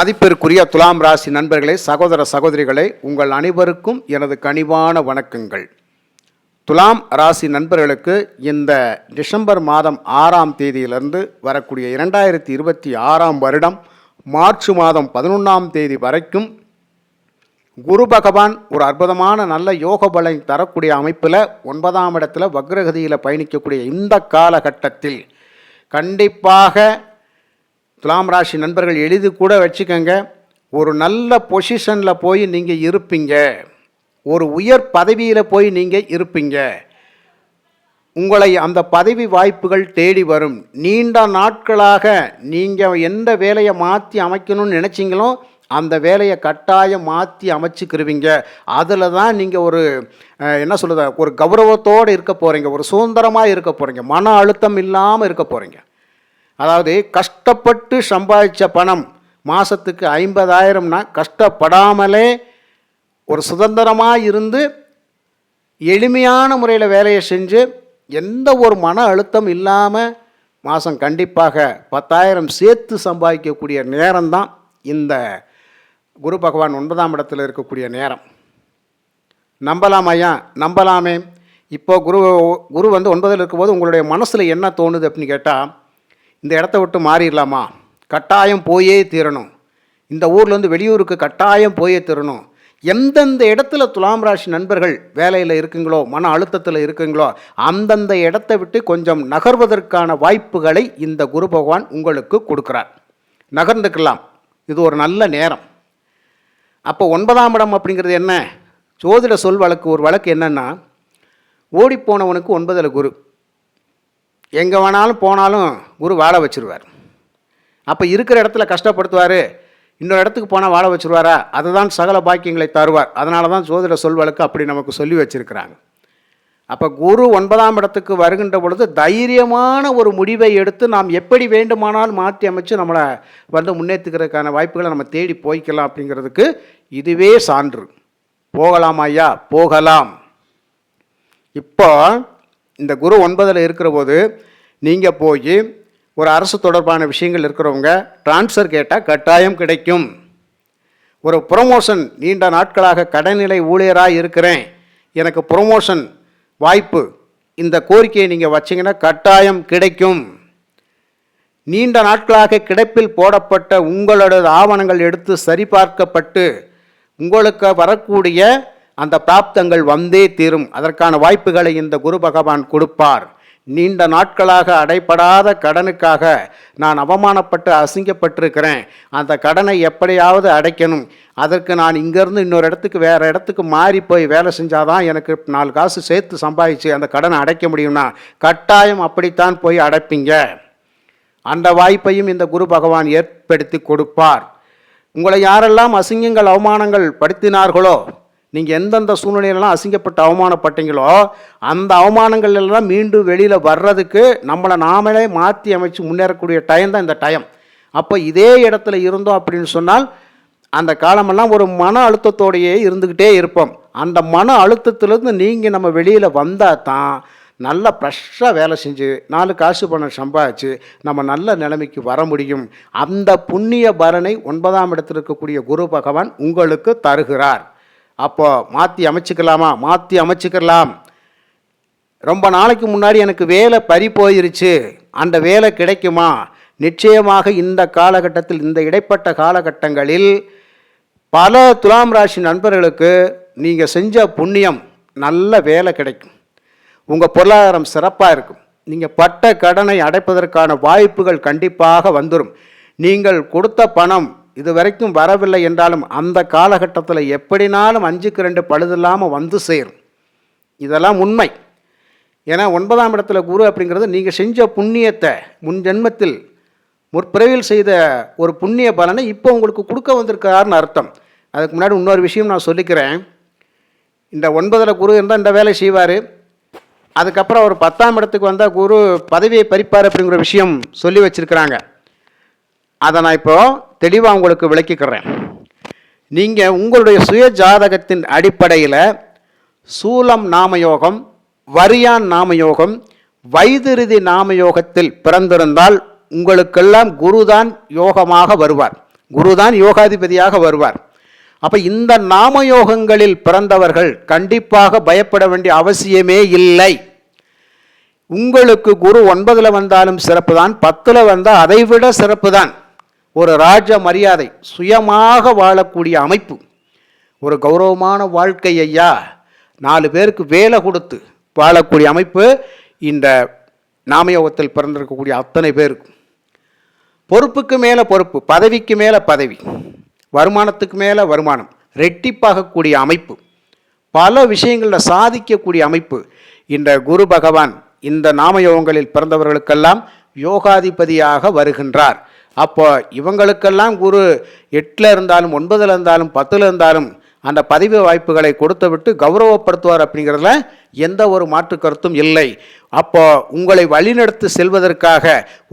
மதிப்பிற்குரிய துலாம் ராசி நண்பர்களே சகோதர சகோதரிகளை உங்கள் அனைவருக்கும் எனது கனிவான வணக்கங்கள். துலாம் ராசி நண்பர்களுக்கு இந்த டிசம்பர் மாதம் ஆறாம் தேதியிலிருந்து வரக்கூடிய இரண்டாயிரத்தி இருபத்தி ஆறாம் வருடம் மார்ச் மாதம் பதினொன்றாம் தேதி வரைக்கும் குரு பகவான் ஒரு அற்புதமான நல்ல யோக பலன் தரக்கூடிய அமைப்பில் ஒன்பதாம் இடத்துல வக்ரகதியில் பயணிக்கக்கூடிய இந்த காலகட்டத்தில் கண்டிப்பாக துலாம் ராசி நண்பர்கள் எழுதி கூட வச்சுக்கோங்க. ஒரு நல்ல பொசிஷனில் போய் நீங்கள் இருப்பீங்க. ஒரு உயர் பதவியில் போய் நீங்கள் இருப்பீங்க. உங்களை அந்த பதவி வாய்ப்புகள் தேடி வரும். நீண்ட நாட்களாக நீங்கள் எந்த வேலையை மாற்றி அமைக்கணும்னு நினச்சிங்களோ அந்த வேலையை கட்டாயம் மாற்றி அமைச்சுக்கிருவீங்க. அதில் தான் நீங்கள் ஒரு என்ன சொல்லுது ஒரு கௌரவத்தோடு இருக்க போகிறீங்க ஒரு சுதந்திரமாக இருக்க போகிறீங்க மன அழுத்தம் இல்லாமல் இருக்க போகிறீங்க அதாவது கஷ்டப்பட்டு சம்பாதிச்ச பணம் மாதத்துக்கு ஐம்பதாயிரம்னா கஷ்டப்படாமலே ஒரு சுதந்திரமாக இருந்து எளிமையான முறையில் வேலையை செஞ்சு எந்த ஒரு மன அழுத்தம் இல்லாமல் மாதம் கண்டிப்பாக பத்தாயிரம் சேர்த்து சம்பாதிக்கக்கூடிய நேரம்தான் இந்த குரு பகவான் ஒன்பதாம் இடத்தில் இருக்கக்கூடிய நேரம். நம்பலாம் ஐயா நம்பலாமே. இப்போ குரு குரு வந்து ஒன்பதில் இருக்கும்போது உங்களுடைய மனசில் என்ன தோணுது அப்படின்னு கேட்டால் இந்த இடத்த விட்டு மாறிடலாமா? கட்டாயம் போயே தீரணும். இந்த ஊர்லேருந்து வெளியூருக்கு கட்டாயம் போயே தீரணும். எந்தெந்த இடத்துல துலாம் ராசி நண்பர்கள் வேலையில் இருக்குங்களோ மன அழுத்தத்தில் இருக்குங்களோ அந்தந்த இடத்தை விட்டு கொஞ்சம் நகர்வதற்கான வாய்ப்புகளை இந்த குரு பகவான் உங்களுக்கு கொடுக்குறார். நகர்ந்துக்கலாம். இது ஒரு நல்ல நேரம். அப்போ ஒன்பதாம் இடம் அப்படிங்கிறது என்ன? ஜோதிட சொல் வழக்கு ஒரு வழக்கு என்னென்னா ஓடிப்போனவனுக்கு ஒன்பதில் குரு. எங்கே வேணாலும் போனாலும் குரு வாழ வச்சிருவார். அப்போ இருக்கிற இடத்துல கஷ்டப்படுத்துவார். இன்னொரு இடத்துக்கு போனால் வாழ வச்சிருவாரா? அதுதான் சகல பாக்கியங்களை தருவார். அதனால தான் ஜோதிட சொல்வழுக்கு அப்படி நமக்கு சொல்லி வச்சிருக்கிறாங்க. அப்போ குரு ஒன்பதாம் இடத்துக்கு வருகின்ற பொழுது தைரியமான ஒரு முடிவை எடுத்து நாம் எப்படி வேண்டுமானாலும் மாற்றி அமைச்சு நம்மளை வந்து முன்னேற்றுக்கிறதுக்கான வாய்ப்புகளை நம்ம தேடி போய்க்கலாம் அப்படிங்கிறதுக்கு இதுவே சான்று. போகலாம் ஐயா போகலாம். இப்போ இந்த குரு ஒன்பதில் இருக்கிற போது நீங்கள் போய் ஒரு அரசு தொடர்பான விஷயங்கள் இருக்கிறவங்க ட்ரான்ஸ்ஃபர் கேட்டால் கட்டாயம் கிடைக்கும். ஒரு ப்ரொமோஷன் நீண்ட நாட்களாக கடைநிலை ஊழியராக இருக்கிறேன். எனக்கு ப்ரொமோஷன் வாய்ப்பு. இந்த கோரிக்கையை நீங்கள் வச்சிங்கன்னா கட்டாயம் கிடைக்கும். நீண்ட நாட்களாக கிடப்பில் போடப்பட்ட உங்களோட ஆவணங்கள் எடுத்து சரிபார்க்கப்பட்டு உங்களுக்கு வரக்கூடிய அந்த பிராப்தங்கள் வந்தே தீரும். அதற்கான வாய்ப்புகளை இந்த குரு பகவான் கொடுப்பார். நீண்ட நாட்களாக அடைப்படாத கடனுக்காக நான் அவமானப்பட்டு அசிங்கப்பட்டிருக்கிறேன். அந்த கடனை எப்படியாவது அடைக்கணும். அதற்கு நான் இங்கேருந்து இன்னொரு இடத்துக்கு வேறு இடத்துக்கு மாறி போய் வேலை செஞ்சாதான் எனக்கு நாலு காசு சேர்த்து சம்பாதிச்சு அந்த கடனை அடைக்க முடியும்னா கட்டாயம் அப்படித்தான் போய் அடைப்பீங்க. அந்த வாய்ப்பையும் இந்த குரு பகவான் ஏற்படுத்தி கொடுப்பார். உங்களை யாரெல்லாம் அசிங்கங்கள் அவமானங்கள் படுத்தினார்களோ நீங்கள் எந்தெந்த சூழ்நிலையிலலாம் அசிங்கப்பட்டு அவமானப்பட்டீங்களோ அந்த அவமானங்கள் எல்லாம் மீண்டும் வெளியில் வர்றதுக்கு நம்மளை நாமளே மாற்றி அமைச்சு முன்னேறக்கூடிய டைம் தான் இந்த டைம் அப்போ இதே இடத்துல இருந்தோம் அப்படின்னு சொன்னால் அந்த காலமெல்லாம் ஒரு மன அழுத்தத்தோடையே இருந்துக்கிட்டே இருப்போம். அந்த மன அழுத்தத்திலேருந்து நீங்கள் நம்ம வெளியில் வந்தால் தான் நல்ல ஃப்ரெஷ்ஷாக வேலை செஞ்சு நாலு காசு பணம் சம்பாதிச்சு நம்ம நல்ல நிலைமைக்கு வர முடியும். அந்த புண்ணிய பலனை ஒன்பதாம் இடத்தில் இருக்கக்கூடிய குரு பகவான் உங்களுக்கு தருகிறார். அப்போ மாற்றி அமைச்சுக்கலாமா? மாற்றி அமைச்சுக்கலாம் ரொம்ப நாளைக்கு முன்னாடி எனக்கு வேலை பறி போயிருச்சு. அந்த வேலை கிடைக்குமா? நிச்சயமாக இந்த காலகட்டத்தில் இந்த இடைப்பட்ட காலகட்டங்களில் பல துலாம் ராசி நண்பர்களுக்கு நீங்கள் செஞ்ச புண்ணியம் நல்ல வேலை கிடைக்கும். உங்கள் பொருளாதாரம் சிறப்பாக இருக்கும். நீங்கள் பட்ட கடனை அடைப்பதற்கான வாய்ப்புகள் கண்டிப்பாக வந்துடும் நீங்கள் கொடுத்த பணம் இது வரைக்கும் வரவில்லை என்றாலும் அந்த காலகட்டத்தில் எப்படினாலும் அஞ்சுக்கு ரெண்டு பழுதில்லாமல் வந்து சேரும். இதெல்லாம் உண்மை. ஏன்னா ஒன்பதாம் இடத்துல குரு அப்படிங்கிறது நீங்கள் செஞ்ச புண்ணியத்தை முன் ஜென்மத்தில் முற்பிறவில் செய்த ஒரு புண்ணிய பலனை இப்போ உங்களுக்கு கொடுக்க வந்திருக்காருன்னு அர்த்தம். அதுக்கு முன்னாடி இன்னொரு விஷயம் நான் சொல்லிக்கிறேன். இந்த ஒன்பதில் குரு இருந்தால் இந்த வேலை செய்வார். அதுக்கப்புறம் ஒரு பத்தாம் இடத்துக்கு வந்தால் குரு பதவியை பறிப்பார் அப்படிங்கிற விஷயம் சொல்லி வச்சுருக்கிறாங்க. அதை நான் இப்போ தெளிவாக உங்களுக்கு விளக்கிக்கிறேன். நீங்கள் உங்களுடைய சுய ஜாதகத்தின் அடிப்படையில் சூலம் நாமயோகம் வரியான் நாமயோகம் வைதிருதி நாமயோகத்தில் பிறந்திருந்தால் உங்களுக்கெல்லாம் குருதான் யோகமாக வருவார். குருதான் யோகாதிபதியாக வருவார். அப்போ இந்த நாமயோகங்களில் பிறந்தவர்கள் கண்டிப்பாக பயப்பட வேண்டிய அவசியமே இல்லை. உங்களுக்கு குரு ஒன்பதில் வந்தாலும் சிறப்பு தான் பத்தில் வந்தால் அதைவிட சிறப்பு தான் ஒரு ராஜ மரியாதை சுயமாக வாழக்கூடிய அமைப்பு. ஒரு கௌரவமான வாழ்க்கை ஐயா நாலு பேருக்கு வேலை கொடுத்து வாழக்கூடிய அமைப்பு இந்த நாமயோகத்தில் பிறந்திருக்கக்கூடிய அத்தனை பேருக்கு. பொறுப்புக்கு மேலே பொறுப்பு பதவிக்கு மேலே பதவி வருமானத்துக்கு மேலே வருமானம் ரெட்டிப்பாகக்கூடிய அமைப்பு. பல விஷயங்களில் சாதிக்கக்கூடிய அமைப்பு. இந்த குரு பகவான் இந்த நாமயோகங்களில் பிறந்தவர்களுக்கெல்லாம் யோகாதிபதியாக வருகின்றார். அப்போ இவங்களுக்கெல்லாம் குரு எட்டில் இருந்தாலும் ஒன்பதில் இருந்தாலும் பத்தில் இருந்தாலும் அந்த பதவி வாய்ப்புகளை கொடுத்து விட்டு கௌரவப்படுத்துவார் அப்படிங்கிறதுல எந்த ஒரு மாற்று கருத்தும் இல்லை. அப்போ உங்களை வழிநடத்தி செல்வதற்காக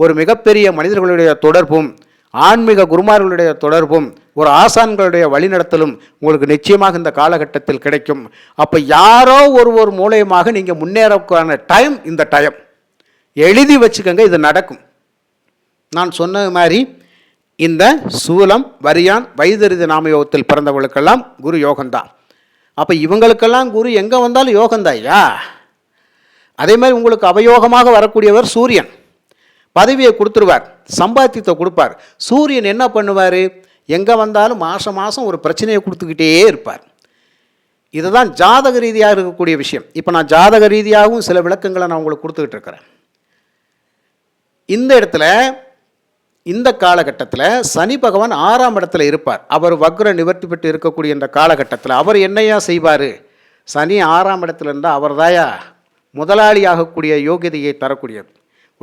ஒரு மிகப்பெரிய மனிதர்களுடைய தொடர்பும் ஆன்மீக குருமார்களுடைய தொடர்பும் ஒரு ஆசான்களுடைய வழிநடத்தலும் உங்களுக்கு நிச்சயமாக இந்த காலகட்டத்தில் கிடைக்கும். அப்போ யாரோ ஒரு ஒரு மூலயமாக நீங்கள் முன்னேறக்கான டைம் இந்த டைம் எழுதி வச்சுக்கோங்க இது நடக்கும். நான் சொன்னது மாதிரி இந்த சூலம் வரியான் வைதரித நாமயோகத்தில் பிறந்தவர்களுக்கெல்லாம் குரு யோகம்தான் அப்போ இவங்களுக்கெல்லாம் குரு எங்கே வந்தாலும் யோகம்தான் ஐயா அதே மாதிரி உங்களுக்கு அவயோகமாக வரக்கூடியவர் சூரியன். பதவியை கொடுத்துருவார் சம்பாத்தியத்தை கொடுப்பார். சூரியன் என்ன பண்ணுவார்? எங்கே வந்தாலும் மாதம் மாதம் ஒரு பிரச்சனையை கொடுத்துக்கிட்டே இருப்பார். இதுதான் ஜாதக ரீதியாக இருக்கக்கூடிய விஷயம். இப்போ நான் ஜாதக ரீதியாகவும் சில விளக்கங்களை நான் உங்களுக்கு கொடுத்துக்கிட்டு இருக்கிறேன். இந்த இடத்துல இந்த காலகட்டத்தில் சனி பகவான் ஆறாம் இடத்துல இருப்பார். அவர் வக்ர நிவர்த்தி பெற்று இருக்கக்கூடிய இந்த காலகட்டத்தில் அவர் என்னையா செய்வார்? சனி ஆறாம் இடத்துல இருந்தால் அவர் தாயா முதலாளி ஆகக்கூடிய யோகியதையை தரக்கூடியது.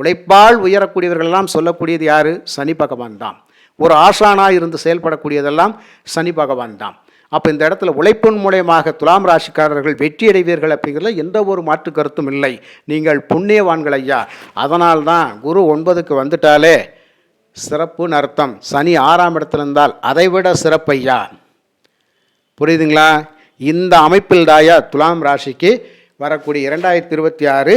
உழைப்பால் உயரக்கூடியவர்களெல்லாம் சொல்லக்கூடியது யார்? சனி பகவான் தான். ஒரு ஆசானாக இருந்து செயல்படக்கூடியதெல்லாம் சனி பகவான் தான். அப்போ இந்த இடத்துல உழைப்பின் மூலயமாக துலாம் ராசிக்காரர்கள் வெற்றி அடைவீர்கள் அப்படிங்கிறதுல எந்த ஒரு மாற்று கருத்தும் இல்லை. நீங்கள் புண்ணியவான்கள் ஐயா. அதனால்தான் குரு ஒன்பதுக்கு வந்துட்டாலே சிறப்புன்னு அர்த்தம். சனி ஆறாம் இடத்துல இருந்தால் அதைவிட சிறப்பையா? புரியுதுங்களா? இந்த அமைப்பில் தாயா துலாம் ராசிக்கு வரக்கூடிய இரண்டாயிரத்தி இருபத்தி ஆறு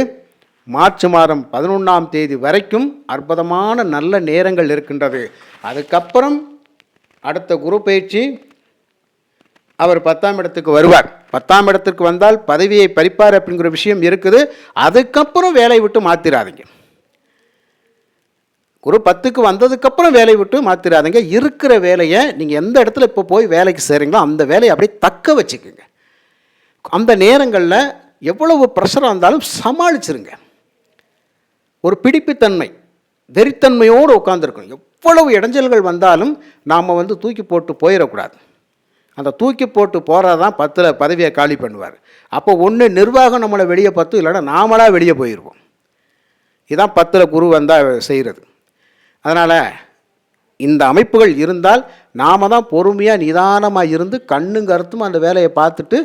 மார்ச் மாதம் பதினொன்றாம் தேதி வரைக்கும் அற்புதமான நல்ல நேரங்கள் இருக்கின்றது. அதுக்கப்புறம் அடுத்த குரு பயிற்சி அவர் பத்தாம் இடத்துக்கு வருவார். பத்தாம் இடத்துக்கு வந்தால் பதவியை பறிப்பார் அப்படிங்கிற விஷயம் இருக்குது. அதுக்கப்புறம் வேலையை விட்டு மாற்றிடாதீங்க குரு பத்துக்கு வந்ததுக்கப்புறம் வேலையை விட்டு மாற்றிடாதீங்க இருக்கிற வேலையை நீங்கள் எந்த இடத்துல இப்போ போய் வேலைக்கு செய்கிறீங்களோ அந்த வேலையை அப்படியே தக்க வச்சுக்கோங்க. அந்த நேரங்களில் எவ்வளவு ப்ரெஷராக இருந்தாலும் சமாளிச்சிருங்க. ஒரு பிடிப்புத்தன்மை வெறித்தன்மையோடு உட்காந்துருக்கணும் எவ்வளவு இடைஞ்சல்கள் வந்தாலும் நாம் வந்து தூக்கி போட்டு போயிடக்கூடாது. அந்த தூக்கி போட்டு போகிறதான் பத்தில் பதவியை காலி பண்ணுவார். அப்போ ஒன்று நிர்வாகம் நம்மளை வெளியே பத்து இல்லைன்னா நாமளாக வெளியே போயிடுவோம் இதுதான் பத்தில் குரு வந்தால் செய்கிறது அதனால் இந்த அமைப்புகள் இருந்தால் நாம தான் பொறுமையாக நிதானமாக இருந்து கண்ணும் கருத்தும் அந்த வேலையை பார்த்துட்டு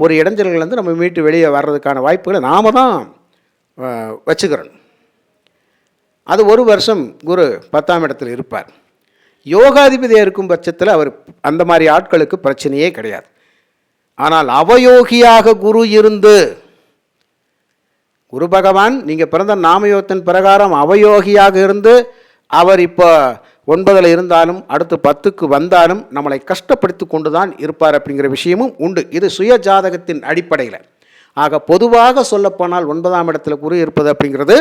ஒரு இடைஞ்சல்கள் வந்து நம்ம மீட்டு வெளியே வர்றதுக்கான வாய்ப்புகளை நாம தான் வச்சுக்கிறோம் அது ஒரு வருஷம் குரு பத்தாம் இடத்தில் இருப்பார். யோகாதிபதியாக இருக்கும் பட்சத்தில் அவர் அந்த மாதிரி ஆட்களுக்கு பிரச்சனையே கிடையாது. ஆனால் அவயோகியாக குரு இருந்து குரு பகவான் நீங்கள் பிறந்த நாமயோகத்தின் பிரகாரம் அவயோகியாக இருந்து அவர் இப்போ ஒன்பதில் இருந்தாலும் அடுத்து பத்துக்கு வந்தாலும் நம்மளை கஷ்டப்படுத்தி கொண்டு தான் இருப்பார் அப்படிங்கிற விஷயமும் உண்டு. இது சுய ஜாதகத்தின் அடிப்படையில். ஆக பொதுவாக சொல்லப்போனால் ஒன்பதாம் இடத்துல குரு இருப்பது அப்படிங்கிறது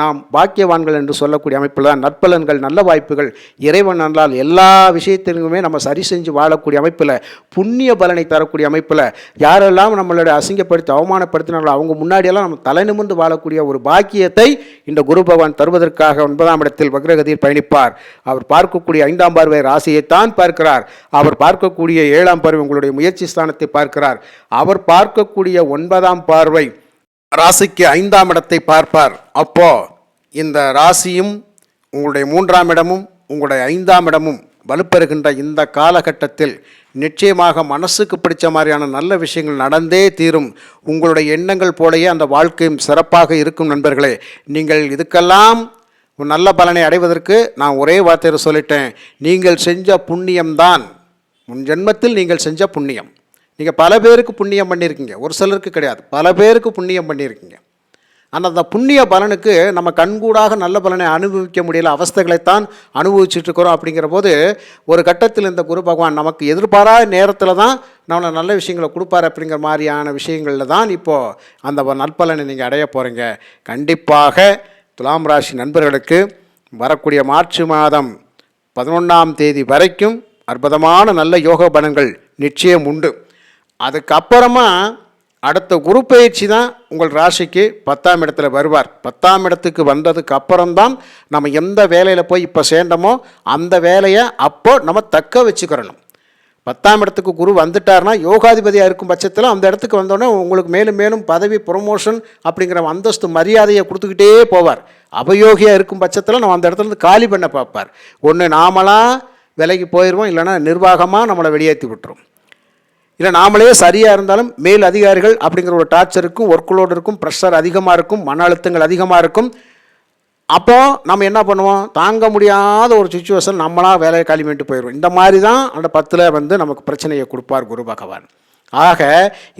நாம் பாக்கியவான்கள் என்று சொல்லக்கூடிய அமைப்பில் தான். நற்பலன்கள் நல்ல வாய்ப்புகள் இறைவன் நல்லால் எல்லா விஷயத்திலுமே நம்ம சரி செஞ்சு வாழக்கூடிய அமைப்பில் புண்ணிய பலனை தரக்கூடிய அமைப்பில் யாரெல்லாம் நம்மளுடைய அசிங்கப்படுத்தி அவமானப்படுத்தினாலும் அவங்க முன்னாடியெல்லாம் நம்ம தலை நிமிர்ந்து வாழக்கூடிய ஒரு பாக்கியத்தை இந்த குரு பகவான் தருவதற்காக ஒன்பதாம் இடத்தில் வக்ரகதியில் பயணிப்பார். அவர் பார்க்கக்கூடிய ஐந்தாம் பார்வை ராசியைத்தான் பார்க்கிறார். அவர் பார்க்கக்கூடிய ஏழாம் பார்வை உங்களுடைய முயற்சி ஸ்தானத்தை பார்க்கிறார். அவர் பார்க்கக்கூடிய ஒன்பதாம் பார்வை ராசிக்கு ஐந்தாம் இடத்தை பார்ப்பார். அப்போ இந்த ராசியும் உங்களுடைய மூன்றாம் இடமும் உங்களுடைய ஐந்தாம் இடமும் வலுப்பெறுகின்ற இந்த காலகட்டத்தில் நிச்சயமாக மனசுக்கு பிடிச்ச மாதிரியான நல்ல விஷயங்கள் நடந்தே தீரும். உங்களுடைய எண்ணங்கள் போலயே அந்த வாழ்க்கையும் சிறப்பாக இருக்கும் நண்பர்களே. நீங்கள் இதுக்கெல்லாம் நல்ல பலனை அடைவதற்கு நான் ஒரே வார்த்தையில் சொல்லிட்டேன். நீங்கள் செஞ்ச புண்ணியம்தான். முன் ஜென்மத்தில் நீங்கள் செஞ்ச புண்ணியம். நீங்கள் பல பேருக்கு புண்ணியம் பண்ணியிருக்கீங்க. ஒரு சிலருக்கு கிடையாது. பல பேருக்கு புண்ணியம் பண்ணியிருக்கீங்க. ஆனால் அந்த புண்ணிய பலனுக்கு நம்ம கண்கூடாக நல்ல பலனை அனுபவிக்க முடியல. அவஸ்தைகளைத்தான் அனுபவிச்சுட்ருக்கிறோம் அப்படிங்கிற போது ஒரு கட்டத்தில் இந்த குரு பகவான் நமக்கு எதிர்பாராத நேரத்தில் தான் நம்மளை நல்ல விஷயங்களை கொடுப்பார் அப்படிங்கிற மாதிரியான விஷயங்களில் தான் இப்போது அந்த நற்பலனை நீங்கள் அடைய போகிறீங்க கண்டிப்பாக துலாம் ராசி நண்பர்களுக்கு வரக்கூடிய மார்ச் மாதம் பதினொன்றாம் தேதி வரைக்கும் அற்புதமான நல்ல யோக பலன்கள் நிச்சயம் உண்டு. அதுக்கப்புறமா அடுத்த குரு பயிற்சி தான் உங்கள் ராசிக்கு பத்தாம் இடத்துல வருவார். பத்தாம் இடத்துக்கு வந்ததுக்கு அப்புறம்தான் நம்ம எந்த வேலையில் போய் இப்போ சேர்ந்தோமோ அந்த வேலையை அப்போ நம்ம தக்க வச்சுக்கிறணும். பத்தாம் இடத்துக்கு குரு வந்துட்டார்னா யோகாதிபதியாக இருக்கும் பட்சத்தில் அந்த இடத்துக்கு வந்தோடனே உங்களுக்கு மேலும் மேலும் பதவி ப்ரொமோஷன் அப்படிங்கிற அந்தஸ்து மரியாதையை கொடுத்துக்கிட்டே போவார். அபயோகியாக இருக்கும் பட்சத்தில் நம்ம அந்த இடத்துல இருந்து காலி பண்ண பார்ப்பார். ஒன்று நாமளாக விலைக்கு போயிடுவோம் இல்லைன்னா நிர்வாகமாக நம்மளை வெளியேற்றி விட்டுரும். இல்லை நாமளே சரியாக இருந்தாலும் மேல் அதிகாரிகள் அப்படிங்கிற ஒரு டார்ச்சருக்கும் ஒர்க்லோடு இருக்கும் ப்ரெஷர் அதிகமாக இருக்கும் மன அழுத்தங்கள் அதிகமாக இருக்கும். அப்போ நம்ம என்ன பண்ணுவோம்? தாங்க முடியாத ஒரு சுச்சுவேஷன் நம்மளாக வேலையை காலி பண்ணிட்டு போயிடுவோம். இந்த மாதிரி தான் அந்த பத்தில் வந்து நமக்கு பிரச்சனையை கொடுப்பார் குரு பகவான். ஆக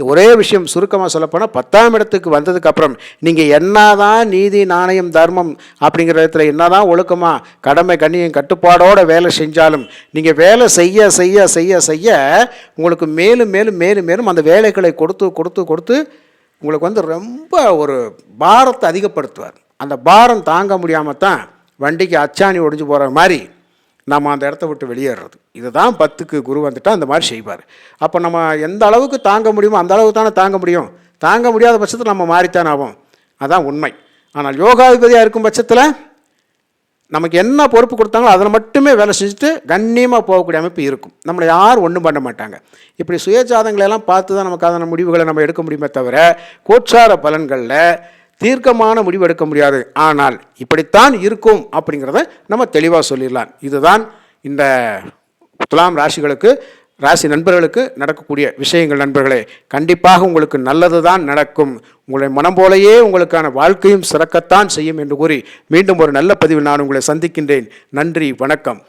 ஒரே விஷயம் சுருக்கமாக சொல்லப்போனால் பத்தாம் இடத்துக்கு வந்ததுக்கப்புறம் நீங்கள் நீங்கள் என்னதான் நீதி நாணயம் தர்மம் அப்படிங்கிற இடத்துல என்ன தான் ஒழுக்கமாக கடமை கண்ணியம் கட்டுப்பாடோட வேலை செஞ்சாலும் நீங்கள் வேலை செய்ய செய்ய செய்ய செய்ய உங்களுக்கு மேலும் மேலும் மேலும் மேலும் அந்த வேலைகளை கொடுத்து கொடுத்து கொடுத்து உங்களுக்கு வந்து ரொம்ப ஒரு பாரத்தை அதிகப்படுத்துவார். அந்த பாரம் தாங்க முடியாமல் தான் வண்டிக்கு அச்சாணி ஒடிஞ்சு போகிற மாதிரி நம்ம அந்த இடத்த விட்டு வெளியேறது. இதுதான் பத்துக்கு குரு வந்துட்டால் அந்த மாதிரி செய்வார். அப்போ நம்ம எந்த அளவுக்கு தாங்க முடியுமோ அந்த அளவுக்கு தானே தாங்க முடியும். தாங்க முடியாத பட்சத்தில் நம்ம மாறித்தான் ஆகும் அதான் உண்மை. ஆனால் யோகாதிபதியாக இருக்கும் பட்சத்தில் நமக்கு என்ன பொறுப்பு கொடுத்தாங்களோ அதில் மட்டுமே வேலை செஞ்சுட்டு கண்ணியமாக போகக்கூடிய அமைப்பு இருக்கும். நம்மளை யாரும் ஒன்றும் பண்ண மாட்டாங்க. இப்படி சுயஜாதங்களெல்லாம் பார்த்து தான் நமக்கு அதன முடிவுகளை நம்ம எடுக்க முடியுமே தவிர கோட்சார பலன்களில் தீர்க்கமான முடிவு எடுக்க முடியாது. ஆனால் இப்படித்தான் இருக்கும் அப்படிங்கிறத நம்ம தெளிவாக சொல்லிடலாம். இதுதான் இந்த துலாம் ராசிகளுக்கு ராசி நண்பர்களுக்கு நடக்கக்கூடிய விஷயங்கள் நண்பர்களே. கண்டிப்பாக உங்களுக்கு நல்லது தான் நடக்கும். உங்களுடைய மனம் போலயே உங்களுக்கான வாழ்க்கையும் சிறக்கத்தான் செய்யும் என்று கூறி மீண்டும் ஒரு நல்ல பதிவில் நான் உங்களை சந்திக்கின்றேன். நன்றி வணக்கம்.